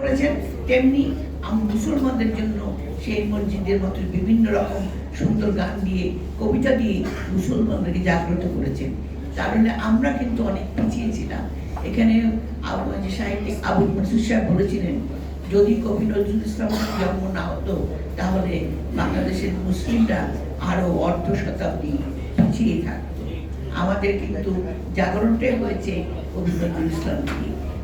করেছেন, তেমনি মুসলমানদের জন্য সেই মসজিদের মতো বিভিন্ন রকম সুন্দর গান দিয়ে, কবিতা দিয়ে মুসলমানদেরকে জাগ্রত করেছেন। তাহলে আমরা কিন্তু অনেক পিছিয়ে ছিলাম। এখানে সাহিত্যিক আবুল মনসুর সাহেব বলেছিলেন, যদি কবি নজরুল ইসলামের জন্ম না হতো, তাহলে বাংলাদেশের মুসলিমরা আরও অর্ধ শতাব্দী পিছিয়ে থাকতো। আমাদের কিন্তু জাগরণটাই হয়েছে কবি নজরুল ইসলাম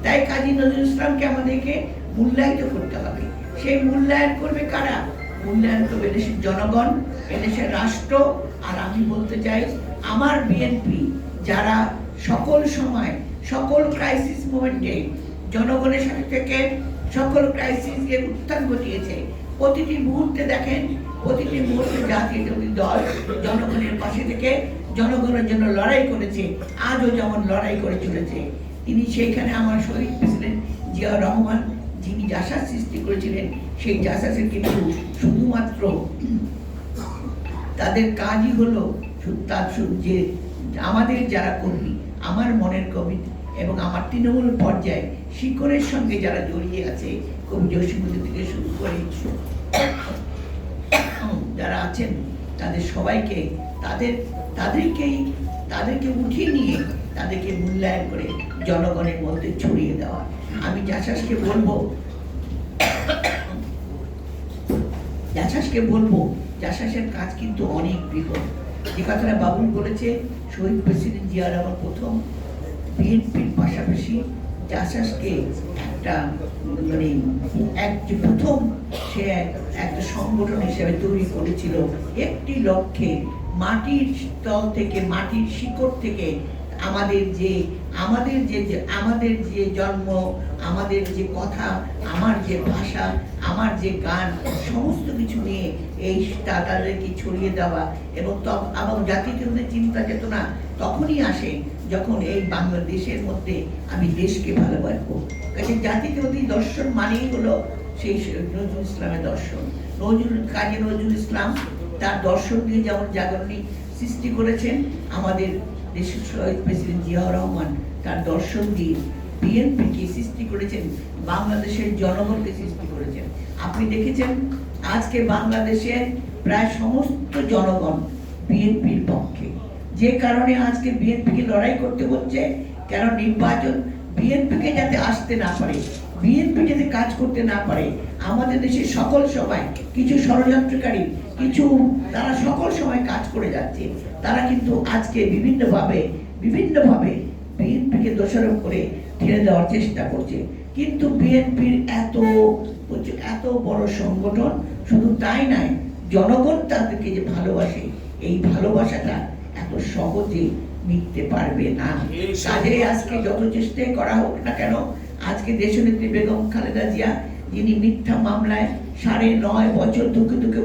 তাই কাজী নজরুল ইসলামকে আমাদেরকে মূল্যায়িত করতে হবে। সেই মূল্যায়ন করবে কারা? মূল্যায়ন করবে এদেশের জনগণ, এদেশের রাষ্ট্র। আর আমি বলতে চাই, আমার বিএনপি যারা সকল সময়, সকল ক্রাইসিস মোমেন্টে জনগণের সাথে থেকে সকল ক্রাইসিস এর উত্থান ঘটিয়েছে, প্রতিটি মুহূর্তে দেখেন, প্রতিটি মুহূর্তে জাতীয় জনগী দল জনগণের পাশে থেকে জনগণের জন্য লড়াই করেছে, আজও যেমন লড়াই করে চলেছে। তিনি সেইখানে আমার শহীদ প্রেসিডেন্ট জিয়াউর রহমান যিনি জাসাস সৃষ্টি করেছিলেন, সেই জাসাসের কিন্তু শুধুমাত্র তাদের কাজই হলো তার যে আমাদের যারা কর্মী, আমার মনের কবি এবং আমার তৃণমূল পর্যায়ে শিকড়ের সঙ্গে যারা জড়িয়ে আছে, কবি জসীমুদ্দিন থেকে শুরু করে যারা আছেন, তাদের সবাইকে, তাদের, তাদেরকেই, তাদেরকে উঠিয়ে নিয়ে তাদেরকে মূল্যায়ন করে জনগণের মধ্যে ছড়িয়ে দেওয়া। আমি জাসাসকে বলব জাসাসকে বলব জাসাসের কাজ কিন্তু অনেক বৃহৎ। যে কথাটা বাবুল বলেছে, শহীদ প্রেসিডেন্ট জিয়া রহমান প্রথম বিএনপির পাশাপাশি জাসাসকে একটা মানে এক যে প্রথম সে একটা সংগঠন হিসেবে তৈরি করেছিল, একটি লক্ষ্যে মাটির তল থেকে, মাটির শিকড় থেকে আমাদের যে আমাদের যে আমাদের যে জন্ম, আমাদের যে কথা, আমার যে ভাষা, আমার যে গান, সমস্ত কিছু নিয়ে এই তাদেরকে ছড়িয়ে দেওয়া এবং এবং জাতিকেন্দ্রের চিন্তা চেতনা তখনই আসে যখন এই বাংলাদেশের মধ্যে আমি দেশকে ভালোবাসবো। কাজে জাতিকেন্দ্রিক দর্শন মানেই হলো সেই নজরুল ইসলামের দর্শন। নজরুল, কাজী নজরুল ইসলাম তার দর্শন দিয়ে যেমন জাগরণী সৃষ্টি করেছেন, আমাদের দেশের শহীদ প্রেসিডেন্ট জিয়াউর রহমান তার দর্শন দিয়ে বিএনপিকে সৃষ্টি করেছেন, বাংলাদেশের জনগণকে সৃষ্টি করেছেন। আপনি দেখেছেন, আজকে বাংলাদেশের প্রায় সমস্ত জনগণ বিএনপির পক্ষে। যে কারণে আজকে বিএনপিকে লড়াই করতে হচ্ছে, কেন নির্বাচন বিএনপিকে যাতে আসতে না পারে বিএনপি যাতে কাজ করতে না পারে আমাদের দেশের সকল সময় কিছু ষড়যন্ত্রকারী কিছু তারা সকল সময় কাজ করে যাচ্ছে তারা কিন্তু আজকে বিভিন্নভাবে বিভিন্নভাবে বিএনপিকে দোষারোপ করে ঠেলে দেওয়ার চেষ্টা করছে। কিন্তু বিএনপির এত এত বড় সংগঠন শুধু তাই নয় জনগণ তাদেরকে যে ভালোবাসে এই ভালোবাসাটা এত সহজে মিটতে পারবে না। কাজে আজকে যত চেষ্টাই করা হোক না কেন আজকে দেশনেত্রী বেগম খালেদা জিয়া যিনি মিথ্যা মামলায় সাড়ে নয় বছর দুঃখে দুঃখে